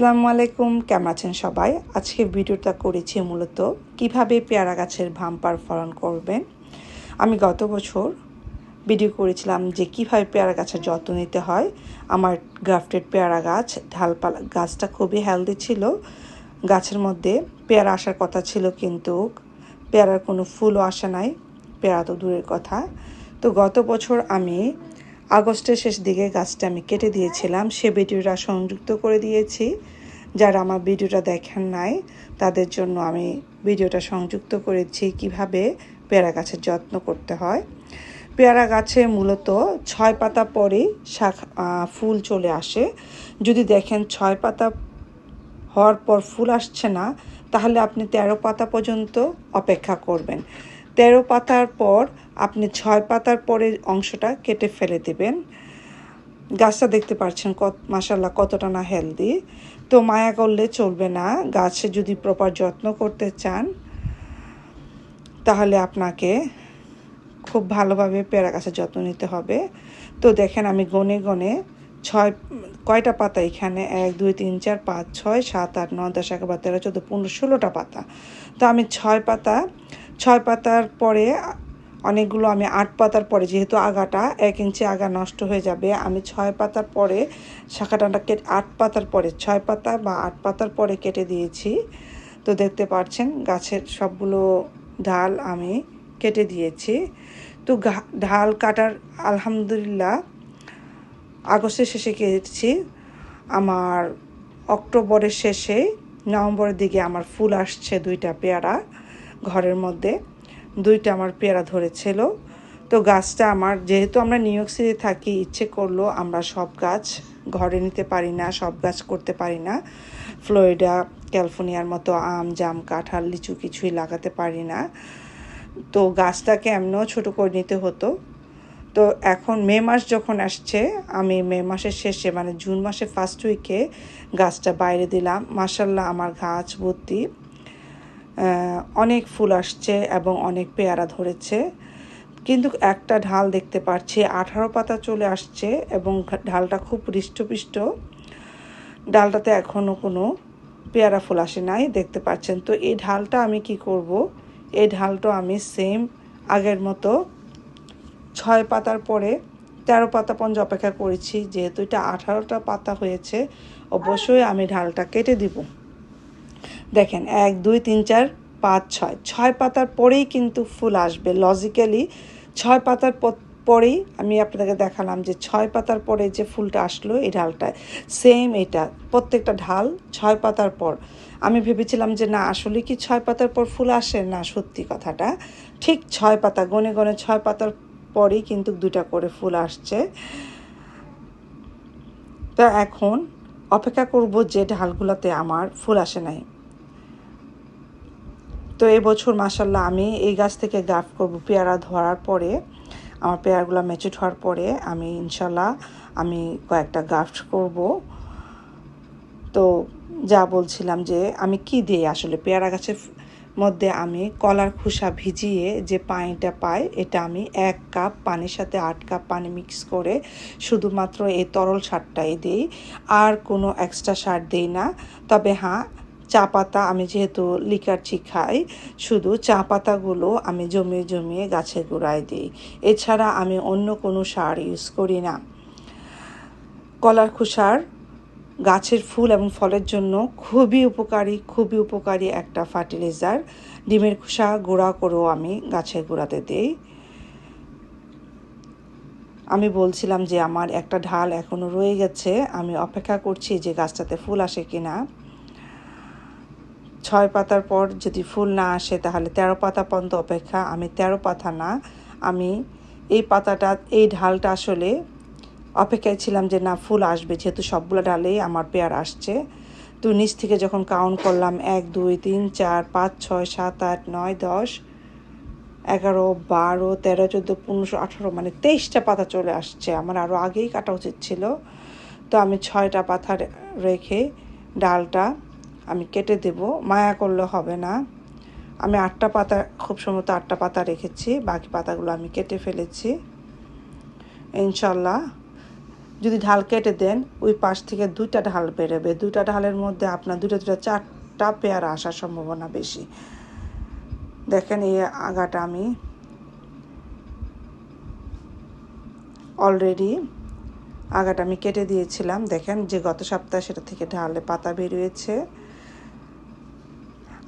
আসসালামু আলাইকুম, কেমন আছেন সবাই? আজকে ভিডিওটা করেছি মূলত কীভাবে পেয়ারা গাছের ভাম্পার ফলন করবেন। আমি গত বছর ভিডিও করেছিলাম যে কীভাবে পেয়ারা গাছের যত্ন নিতে হয়। আমার গ্রাফটেড পেয়ারা গাছ, ঢালপালা গাছটা খুবই হেলদি ছিল। গাছের মধ্যে পেয়ারা আসার কথা ছিল কিন্তু পেয়ারার কোনো ফুলও আসে নাই। পেয়ারা তো দূরের কথা। তো গত বছর আমি আগস্টের শেষ দিকে গাছটা আমি কেটে দিয়েছিলাম। সে ভিডিওটা সংযুক্ত করে দিয়েছি। যারা আমার ভিডিওটা দেখেন নাই, তাদের জন্য আমি ভিডিওটা সংযুক্ত করেছি কীভাবে পেয়ারা গাছের যত্ন করতে হয়। পেয়ারা গাছে মূলত ছয় পাতা পরে শাখ ফুল চলে আসে। যদি দেখেন ছয় পাতা হওয়ার পর ফুল আসছে না, তাহলে আপনি তেরো পাতা পর্যন্ত অপেক্ষা করবেন। তেরো পাতার পর আপনি ছয় পাতার পরের অংশটা কেটে ফেলে দেবেন। গাছটা দেখতে পাচ্ছেন কত মাসাল্লাহ কতটা না হেলদি তো মায়া করলে চলবে না। গাছে যদি প্রপার যত্ন করতে চান, তাহলে আপনাকে খুব ভালোভাবে পেয়ারা গাছের যত্ন নিতে হবে। তো দেখেন আমি গনে গনে ছয়, কয়টা পাতা এখানে? এক, দুই, তিন, চার, পাঁচ, ছয়, সাত, আট, নয়, দশ, এগারো তেরো, চোদ্দ, পনেরো, ষোলোটা পাতা। তো আমি ছয় পাতা, ছয় পাতার পরে অনেকগুলো আমি আট পাতার পরে, যেহেতু আগাটা এক ইঞ্চি আগা নষ্ট হয়ে যাবে, আমি ছয় পাতার পরে শাখাটা কেটে, আট পাতার পরে, ছয় পাতা বা আট পাতার পরে কেটে দিয়েছি। তো দেখতে পাচ্ছেন, গাছের সবগুলো ঢাল আমি কেটে দিয়েছি। তো ঢাল কাটার আলহামদুলিল্লাহ আগস্টের শেষে কেটেছি আমার অক্টোবরের শেষে নভেম্বরের দিকে আমার ফুল আসছে দুইটা পেয়ারা ঘরের মধ্যে। দুইটা আমার পেয়ারা ধরেছিল। তো গাছটা আমার, যেহেতু আমরা নিউ ইয়র্ক সিটি থাকি, ইচ্ছে করল আমরা সব গাছ ঘরে নিতে পারি না, সব গাছ করতে পারি না। ফ্লোরিডা, ক্যালিফোর্নিয়ার মতো আম, জাম, কাঁঠাল, লিচু কিছুই লাগাতে পারি না। তো গাছটাকে এমনও ছোটো করে নিতে হতো তো এখন মে মাস যখন আসছে, আমি মে মাসের শেষে মানে জুন মাসে ফার্স্ট উইকে গাছটা বাইরে দিলাম। মাসাল্লাহ আমার গাছ ভর্তি। অনেক ফুল আসছে এবং অনেক পেয়ারা ধরেছে। কিন্তু একটা ঢাল দেখতে পাচ্ছি, আঠারো পাতা চলে আসছে এবং ঢালটা খুব হৃষ্টপুষ্ট। ডালটাতে এখনও কোনো পেয়ারা ফুল আসে নাই, দেখতে পাচ্ছেন। তো এই ঢালটা আমি কি করব? এই ঢালটা আমি সেম আগের মতো ছয় পাতার পরে তেরো পাতা পঞ্জ অপেক্ষা করেছি, যেহেতু এটা আঠারোটা পাতা হয়েছে, অবশ্যই আমি ঢালটা কেটে দিব। দেখেন, এক, দুই, তিন, চার, পাঁচ, ছয়। ছয় পাতার পরেই কিন্তু ফুল আসবে। লজিক্যালি ছয় পাতার পরেই আমি আপনাদেরকে দেখালাম যে ছয় পাতার পরে যে ফুলটা আসলো, এই ঢালটায় সেম এটা। প্রত্যেকটা ঢাল ছয় পাতার পর। আমি ভেবেছিলাম যে না, আসলে কি ছয় পাতার পর ফুল আসে? না, সত্যি কথাটা। ঠিক ছয় পাতা, গনে গনে ছয় পাতার পরেই কিন্তু দুটা করে ফুল আসছে। তা এখন অপেক্ষা করব যে ঢালগুলোতে আমার ফুল আসে নাই। তো এবছর মাসাল্লাহ আমি এই গাছ থেকে গাফ করব পেয়ারা ধরার পরে, আমার পেয়ারগুলো মেচুট হওয়ার পরে আমি ইনশাল্লাহ আমি কয়েকটা গাফট করব। তো যা বলছিলাম যে আমি কি দিই আসলে পেয়ারা গাছের মধ্যে আমি কলার খোসা ভিজিয়ে যে পানিটা পাই, এটা আমি এক কাপ পানির সাথে আট কাপ পানি মিক্স করে শুধুমাত্র এই তরল সারটাই দিই। আর কোনো এক্সট্রা সার দিই না। তবে হ্যাঁ চা পাতা আমি যেহেতু লিকার চি খাই, শুধু চা পাতাগুলো আমি জমিয়ে জমিয়ে গাছের গোড়ায় দিই। এছাড়া আমি অন্য কোনো সার ইউজ করি না। কলার খোসার গাছের ফুল এবং ফলের জন্য খুবই উপকারী খুবই উপকারী একটা ফার্টিলাইজার। ডিমের খোসা গুঁড়া করেও আমি গাছের গোড়াতে দিই। আমি বলছিলাম যে আমার একটা ঢাল এখনও রয়ে গেছে, আমি অপেক্ষা করছি যে গাছটাতে ফুল আসে কি না ছয় পাতার পর যদি ফুল না আসে, তাহলে তেরো পাতা পর্যন্ত অপেক্ষা। আমি তেরো পাতা না, আমি এই পাতাটা, এই ঢালটা আসলে অপেক্ষায় ছিলাম যে, না, ফুল আসবে, যেহেতু সবগুলো ডালেই আমার পেয়ার আসছে। তো নিচ থেকে যখন কাউন্ট করলাম, এক, দুই, তিন, চার, পাঁচ, ছয়, সাত, আট, নয়, দশ, এগারো, বারো, তেরো, চোদ্দ, পনেরোশো, আঠারো মানে তেইশটা পাতা চলে আসছে। আমার আরও আগেই কাটা উচিত ছিল। তো আমি ছয়টা পাতা রেখে ডালটা আমি কেটে দেব। মায়া করলে হবে না। আমি আটটা পাতা, খুব সম্ভবত আটটা পাতা রেখেছি। বাকি পাতাগুলো আমি কেটে ফেলেছি। ইনশাল্লাহ যদি ঢাল কেটে দেন, ওই পাশ থেকে দুইটা ঢাল বেরোবে। দুইটা ঢালের মধ্যে আপনার দুটো দুটো চারটা পেয়ারা আসার সম্ভাবনা বেশি। দেখেন এই আগাটা আমি অলরেডি আগাটা আমি কেটে দিয়েছিলাম। দেখেন যে গত সপ্তাহে সেটা থেকে ঢালে পাতা বেরিয়েছে।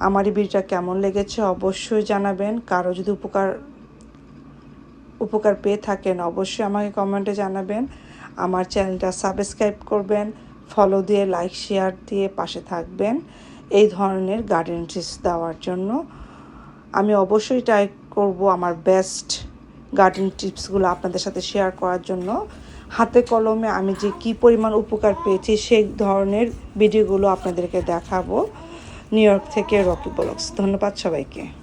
আমার এই ভিডিওটা কেমন লেগেছে অবশ্যই জানাবেন। কারও যদি উপকার উপকার পেয়ে থাকেন অবশ্যই আমাকে কমেন্টে জানাবেন। আমার চ্যানেলটা সাবস্ক্রাইব করবেন ফলো দিয়ে লাইক শেয়ার দিয়ে পাশে থাকবেন এই ধরনের গার্ডেন টিপস দেওয়ার জন্য। আমি অবশ্যই ট্রাই করব আমার বেস্ট গার্ডেন টিপসগুলো আপনাদের সাথে শেয়ার করার জন্য। হাতে কলমে আমি যে কি পরিমাণ উপকার পেয়েছি সেই ধরনের ভিডিওগুলো আপনাদেরকে দেখাবো। নিউ ইয়র্ক থেকে রকি ব্লগস ধন্যবাদ সবাইকে।